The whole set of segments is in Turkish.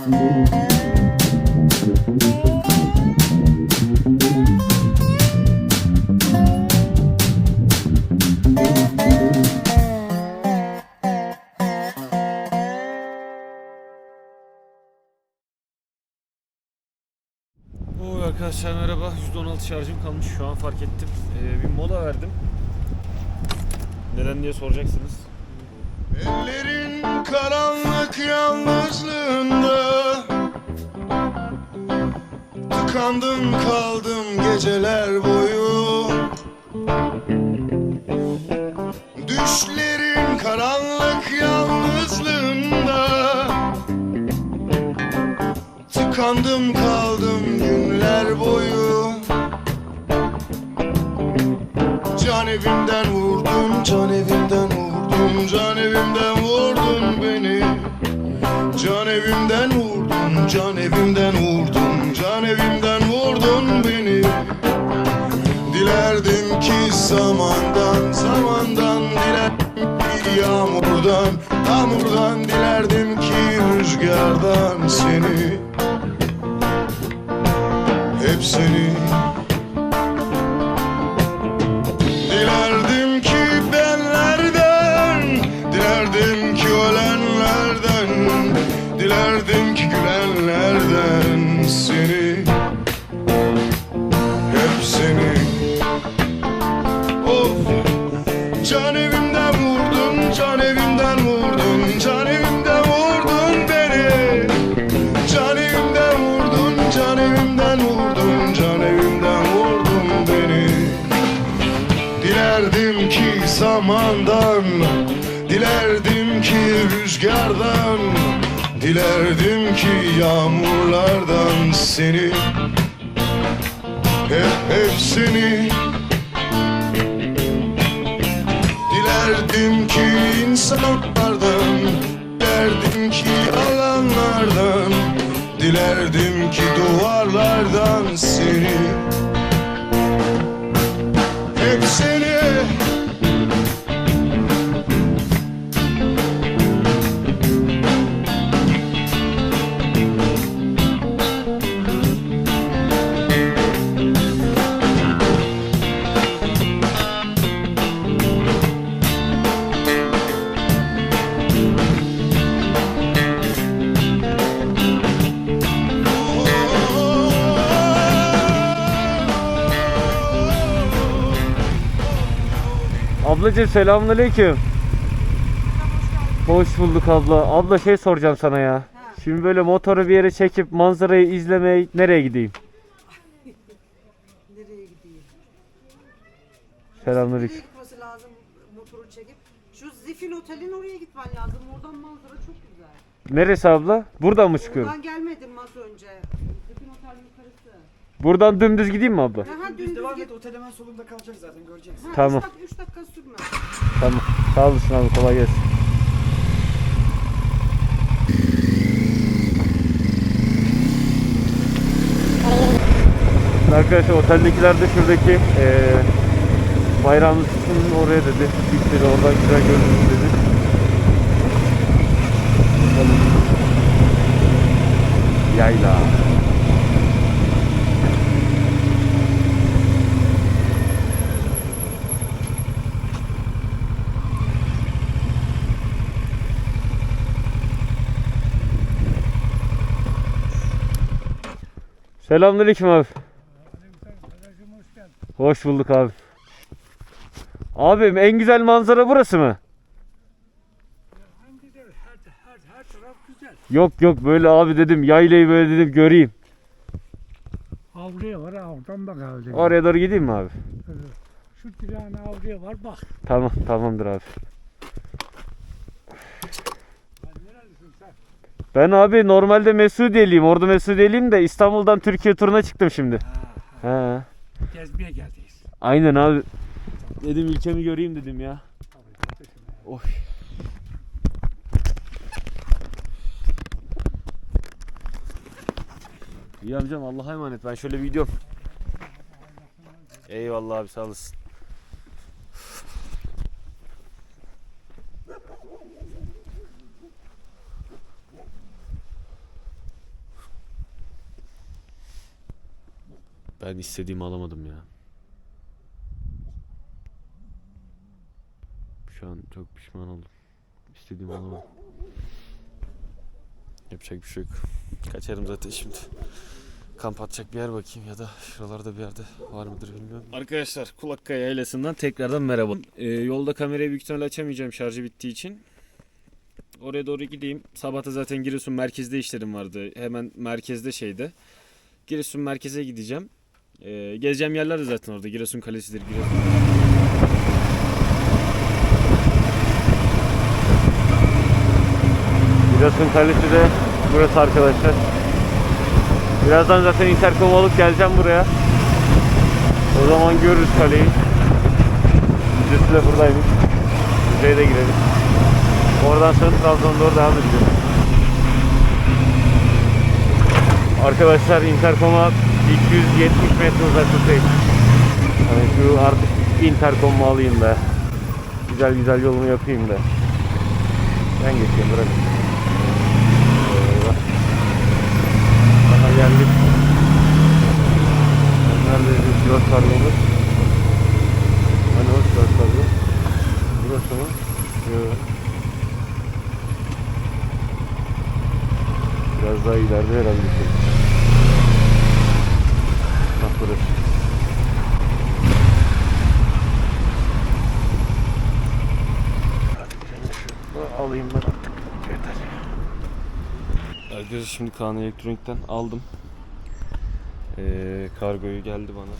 Oo arkadaşlar merhaba. %16 şarjım kalmış. Şu an fark ettim. Ee, bir mola verdim. Neden diye soracaksınız. Ellerin karanlık yalnızlığında Tıkandım kaldım geceler boyu Düşlerin karanlık yalnızlığında Tıkandım kaldım günler boyu Can evimden vurdun, can evimden vurdun, can evimden. Can evimden vurdun, can evimden vurdun, can evimden vurdun beni. Dilerdim ki zamandan, zamandan dilerdim ki yağmurdan, yağmurdan dilerdim ki rüzgardan seni. Hep seni Can evimden vurdun Can evimden vurdun Can evimden vurdun beni. Can evimden vurdun Can evimden vurdun Can evimden vurdun beni. Dilerdim ki zamandan Dilerdim ki rüzgardan Dilerdim ki yağmurlardan seni. Hep hep seni Dilerdim ki insanlardan Dilerdim ki alanlardan Dilerdim ki duvarlardan Ablacığım selamünaleyküm. Hoş bulduk abla. Abla şey soracağım sana ya. Şimdi böyle motoru bir yere çekip manzarayı izlemeye nereye gideyim? Nereye gideyim? Selamünaleyküm. Gitmesi lazım motoru çekip? Şu Zifil Otel'in oraya gitmen lazım. Oradan manzara çok güzel. Neresi abla? Buradan mı çıkıyorum? Oradan gelmedim az önce. Buradan dümdüz gideyim mi abla? Aha Biz dümdüz devam git. et otel hemen solunda kalacak zaten göreceksin. Ha, Tamam. 3 dakika sürmez. Tamam. Sağ olasın abi kolay gelsin. Arkadaşlar oteldekiler de şuradaki eee bayrağımız oraya dedi. Biz dedi oradan güzel görünür dedi. Bakalım. Yayla. Selamünaleyküm abi. Hoş bulduk abi. Abim en güzel manzara burası mı? Yok yok böyle abi dedim yaylayı böyle dedim göreyim. Avluya var avludan bak avluya. Oraya doğru gideyim mi abi? Şu bir tane avluya var bak. Tamam tamamdır abi. Ben abi normalde Mesudiyeliyim. Orada Mesudiyeliyim de İstanbul'dan Türkiye turuna çıktım şimdi. He. Gezmeye geldiyiz. Aynen abi. Dedim ülkemi göreyim dedim ya. Oy. İyi amcam Allah'a emanet. Ben şöyle bir gidiyorum. Eyvallah abi sağ olasın. Ben istediğimi alamadım ya. Şu an çok pişman oldum. İstediğimi alamadım. Yapacak bir şey yok. Kaçarım zaten şimdi. Kamp atacak bir yer bakayım ya da şuralarda bir yerde var mıdır bilmiyorum. Arkadaşlar Kulakkaya Yaylası'ndan tekrardan merhaba. Ee, yolda kamerayı büyük ihtimalle açamayacağım şarjı bittiği için. Oraya doğru gideyim. Sabahta zaten Giresun merkezde işlerim vardı. Hemen merkezde şeyde. Giresun merkeze gideceğim. Ee, gezeceğim yerler de zaten orada. Giresun Kalesi'dir. Giresun. Giresun Kalesi de burası arkadaşlar. Birazdan zaten interkom alıp geleceğim buraya. O zaman görürüz kaleyi. Müzesi de buradaymış. Müzeye de girelim. Oradan sonra Trabzon'a doğru devam edeceğiz. Arkadaşlar interkoma 270 metre uzaklıktayım. Hani şu artık interkomu alayım da. Güzel güzel yolumu yapayım da. Ben geçeyim. Eyvah. Daha geldik. Neredeydi pilot kargomuz? Hani o pilot kargo? Burası mı? Yok. Biraz daha ileride herhalde. bir şey. Bak burası. Hadi seni şunu alayım ben artık. Yeter. Arkadaşlar şimdi Kaan Elektronik'ten aldım. Ee, kargoyu geldi bana.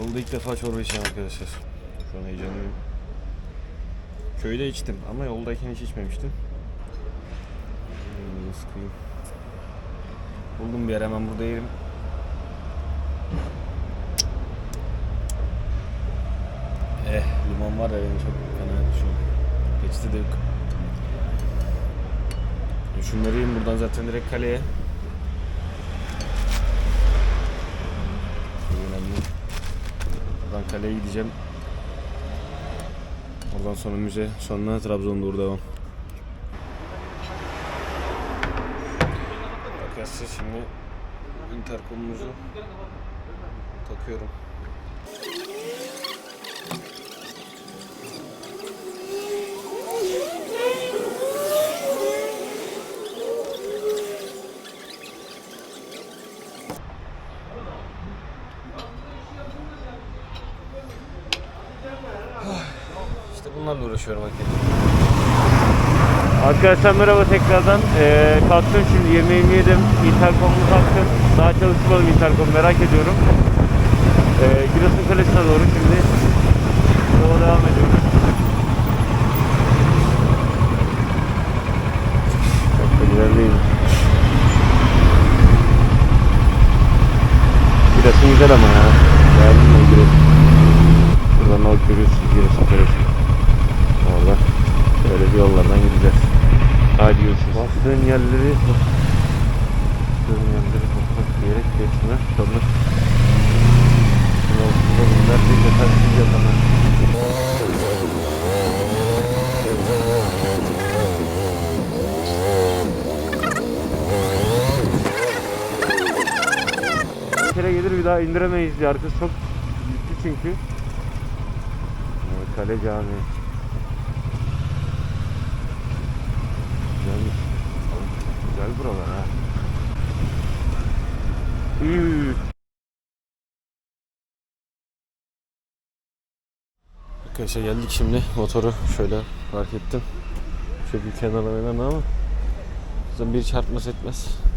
Yolda ilk defa çorba içeceğim arkadaşlar. Şu an heyecanlıyım. Köyde içtim ama yoldayken hiç içmemiştim. Hmm, sıkayım. Buldum bir yer hemen burada yerim. Eh limon var ya beni çok fena düşüyor. Peçete de yok. Şunları yiyeyim buradan zaten direkt kaleye. Önemli. Buradan kaleye gideceğim. Oradan sonra müze, sonra Trabzon'a doğru devam. Arkadaşlar şimdi interkomumuzu takıyorum. Uğraşıyorum hakikaten. Arkadaşlar merhaba tekrardan. Ee, kalktım şimdi yemeğimi yedim. Intercom'u taktım. Daha çalışmadım Intercom merak ediyorum. Ee, Giresun Kalesi'ne doğru şimdi yola devam ediyoruz. Çok da ilerleyeyim. Giresun güzel ama ya. Beğendin mi Giresun? Buradan o görüyorsun Giresun Kalesi. Orada böyle bir yollardan gideceğiz. Hadi görüşürüz. Bastığın yerleri bastığın yerleri toprak diyerek geçme. Sonra yolculuğunda binlerce yetersiz yatana. Bir kere gelir bir daha indiremeyiz diye arkası çok yüklü çünkü. Evet, Kale Camii. Güzelmiş. Güzel buralar ha. Arkadaşlar geldik şimdi motoru şöyle park ettim. Şöyle bir kenara oynanı ama bir çarpmaz etmez.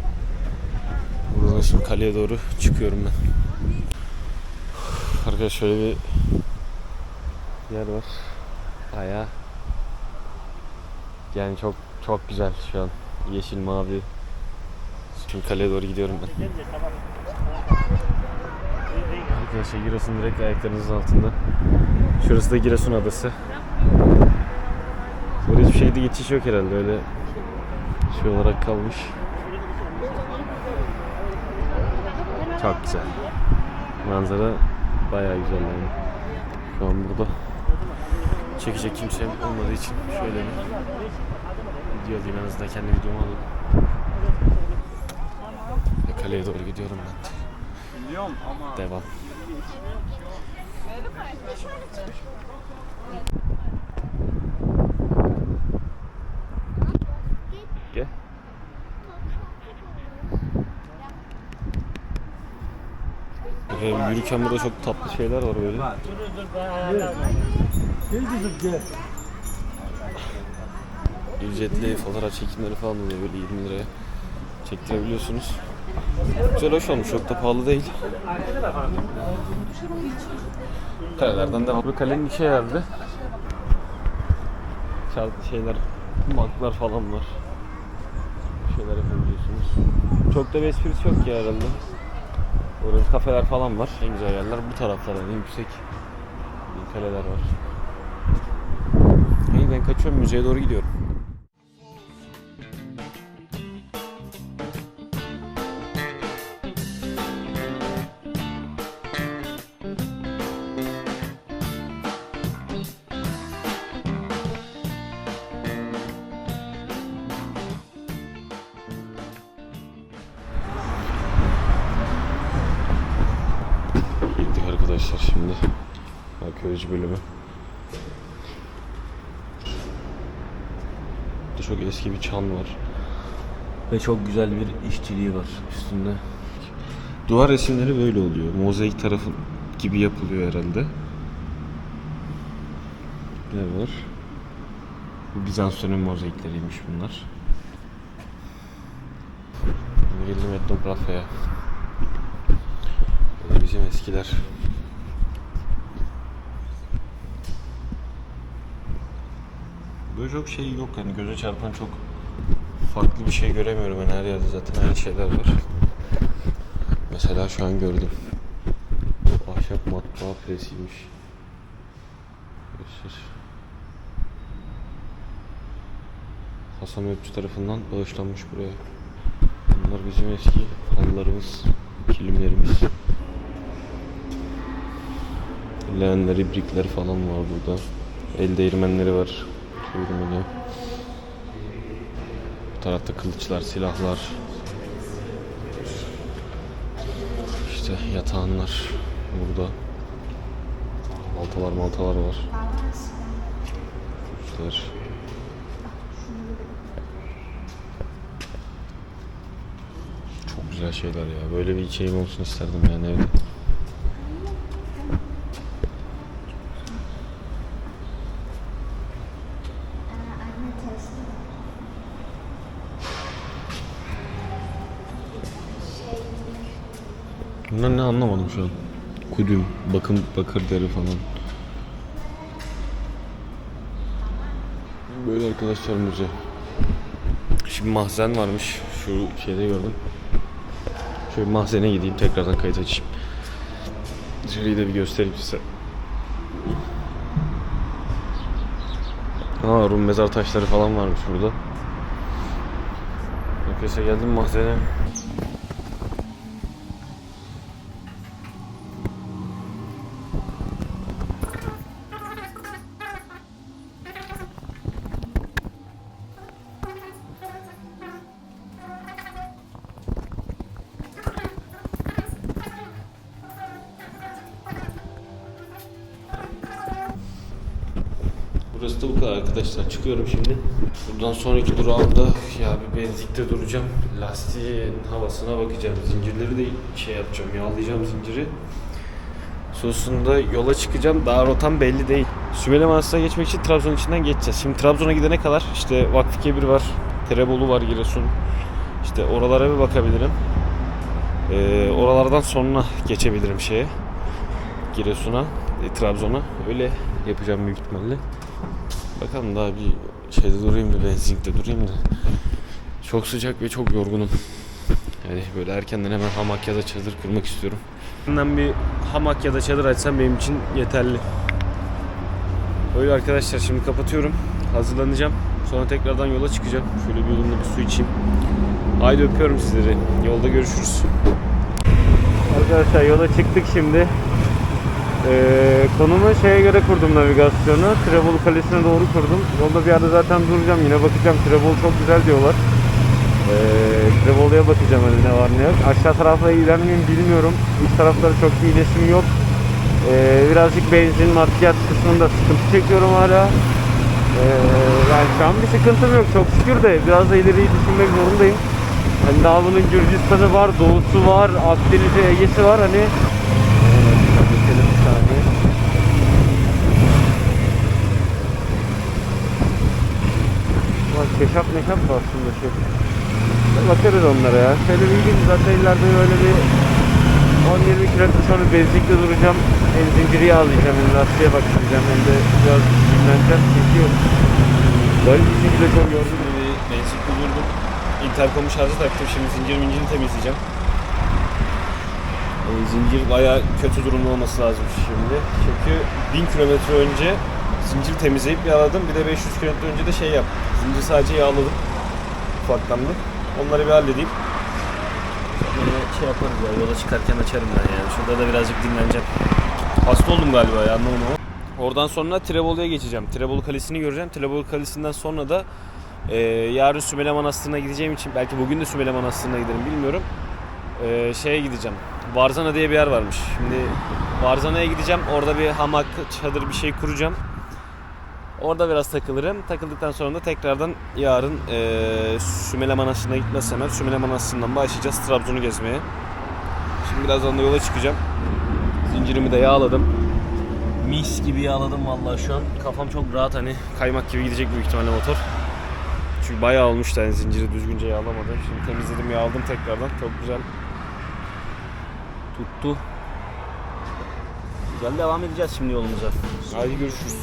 Buradan şimdi kaleye doğru çıkıyorum ben. Arkadaşlar şöyle bir yer var. Aya. Yani çok çok güzel şu an. Yeşil mavi. Şimdi kaleye doğru gidiyorum ben. Arkadaşlar Giresun direkt ayaklarınızın altında. Şurası da Giresun adası. Burada hiçbir şekilde geçiş yok herhalde öyle şey olarak kalmış. Çok güzel. Manzara bayağı güzel yani. Şu an burada çekecek kimsem olmadığı için şöyle bir video alayım en azından kendi videomu alayım. kaleye doğru gidiyorum ben. Biliyorum ama Devam. Yürürken burada çok tatlı şeyler var böyle. Ücretli fotoğraf çekimleri falan oluyor böyle 20 liraya çektirebiliyorsunuz. Güzel hoş olmuş çok da pahalı değil. Kalelerden devam. Bu kalenin içi herhalde. Çarpı şeyler, banklar falan var. Bir şeyler yapabiliyorsunuz. Çok da bir esprisi yok ya herhalde. Orada kafeler falan var. En güzel yerler bu taraflarda. En yüksek kaleler var. İyi ben kaçıyorum müzeye doğru gidiyorum. Burada çok eski bir çan var. Ve çok güzel bir işçiliği var üstünde. Duvar resimleri böyle oluyor. Mozaik tarafı gibi yapılıyor herhalde. Ne var? Bu Bizans dönemi mozaikleriymiş bunlar. Geldim etnografya. Bizim eskiler. Böyle çok şey yok hani göze çarpan çok farklı bir şey göremiyorum ben her yerde zaten aynı şeyler var. Mesela şu an gördüm. Ahşap matbaa presiymiş. Göster. Hasan Öpçü tarafından bağışlanmış buraya. Bunlar bizim eski halılarımız, kilimlerimiz. Leğenler, ibrikler falan var burada. El değirmenleri var. Çevirmeli. Bu tarafta kılıçlar, silahlar. İşte yatağanlar burada. Maltalar maltalar var. Kılıçlar. Çok güzel şeyler ya. Böyle bir şeyim olsun isterdim yani evde. Bunlar ne anlamadım şu an. Kudüm, bakım, bakır deri falan. Böyle arkadaşlar müze. Şimdi mahzen varmış. Şu şeyde gördüm. Şöyle mahzene gideyim tekrardan kayıt açayım. Dışarıyı da bir göstereyim size. Aa Rum mezar taşları falan varmış burada. Arkadaşlar geldim mahzene. Burası da bu kadar arkadaşlar. Çıkıyorum şimdi. Buradan sonraki durağımda ya bir benzinlikte duracağım. Lastiğin havasına bakacağım. Zincirleri de şey yapacağım. Yağlayacağım zinciri. Sonrasında yola çıkacağım. Daha rotam belli değil. Sümele Manastır'a geçmek için Trabzon içinden geçeceğiz. Şimdi Trabzon'a gidene kadar işte Vakfı Kebir var. Terebolu var Giresun. İşte oralara bir bakabilirim. Ee, oralardan sonra geçebilirim şeye. Giresun'a, e, Trabzon'a. Öyle yapacağım büyük ihtimalle. Bakalım daha bir şeyde durayım da benzinlikte durayım da. Çok sıcak ve çok yorgunum. Yani böyle erkenden hemen hamak ya da çadır kurmak istiyorum. Hemen bir hamak ya da çadır açsam benim için yeterli. Öyle arkadaşlar şimdi kapatıyorum. Hazırlanacağım. Sonra tekrardan yola çıkacağım. Şöyle bir yudumda bir su içeyim. Haydi öpüyorum sizleri. Yolda görüşürüz. Arkadaşlar yola çıktık şimdi. Ee, konumu şeye göre kurdum navigasyonu. Trebolu Kalesi'ne doğru kurdum. Yolda bir yerde zaten duracağım. Yine bakacağım. Trebolu çok güzel diyorlar. Ee, Trebolu'ya bakacağım hani ne var ne yok. Aşağı taraflara gider miyim bilmiyorum. Üst taraflara çok bir iletişim yok. Ee, birazcık benzin maddiyat kısmında sıkıntı çekiyorum hala. Ee, yani şu an bir sıkıntım yok çok şükür de biraz da ileriyi düşünmek zorundayım. Hani daha bunun Gürcistan'ı var, Doğusu var, Akdeniz'i, Ege'si var hani. Ee, geçelim bir saniye. Bak keşap meşap var aslında şey. Bakarız onlara ya. Şöyle bir gideyim zaten ileride böyle bir 10-20 kilometre sonra benzinlikte duracağım. Hem zinciri yağlayacağım hem lastiğe bakacağım hem de biraz dinleneceğim. Çünkü böyle bir şekilde çok yorgun. Bir benzinlikte durdum. Intercom'u şarja taktım. Şimdi zincir mincirini temizleyeceğim. E, zincir bayağı kötü durumda olması lazım şimdi. Çünkü 1000 kilometre önce zincir temizleyip yağladım. Bir de 500 kilometre önce de şey yaptım. Zincir sadece yağladım. Ufaktan bir. Onları bir halledeyim. Sonra şey yaparız ya yola çıkarken açarım ben yani. Şurada da birazcık dinleneceğim. Hasta oldum galiba ya anlamadım ama. Oradan sonra Trebolu'ya geçeceğim. Trebolu Kalesi'ni göreceğim. Trebolu Kalesi'nden sonra da e, yarın Sümele Manastırı'na gideceğim için belki bugün de Sümele Manastırı'na giderim bilmiyorum. E, şeye gideceğim. Varzana diye bir yer varmış. Şimdi Varzana'ya gideceğim. Orada bir hamak, çadır bir şey kuracağım. Orada biraz takılırım. Takıldıktan sonra da tekrardan yarın eee Sümele Manastırı'na gitmezsem eğer Sümele Manastırı'ndan başlayacağız Trabzon'u gezmeye. Şimdi birazdan da yola çıkacağım. Zincirimi de yağladım. Mis gibi yağladım vallahi şu an. Kafam çok rahat hani kaymak gibi gidecek büyük ihtimalle motor. Çünkü bayağı olmuştu yani zinciri düzgünce yağlamadım. Şimdi temizledim yağladım tekrardan. Çok güzel tuttu. Güzel devam edeceğiz şimdi yolumuza. Hadi görüşürüz.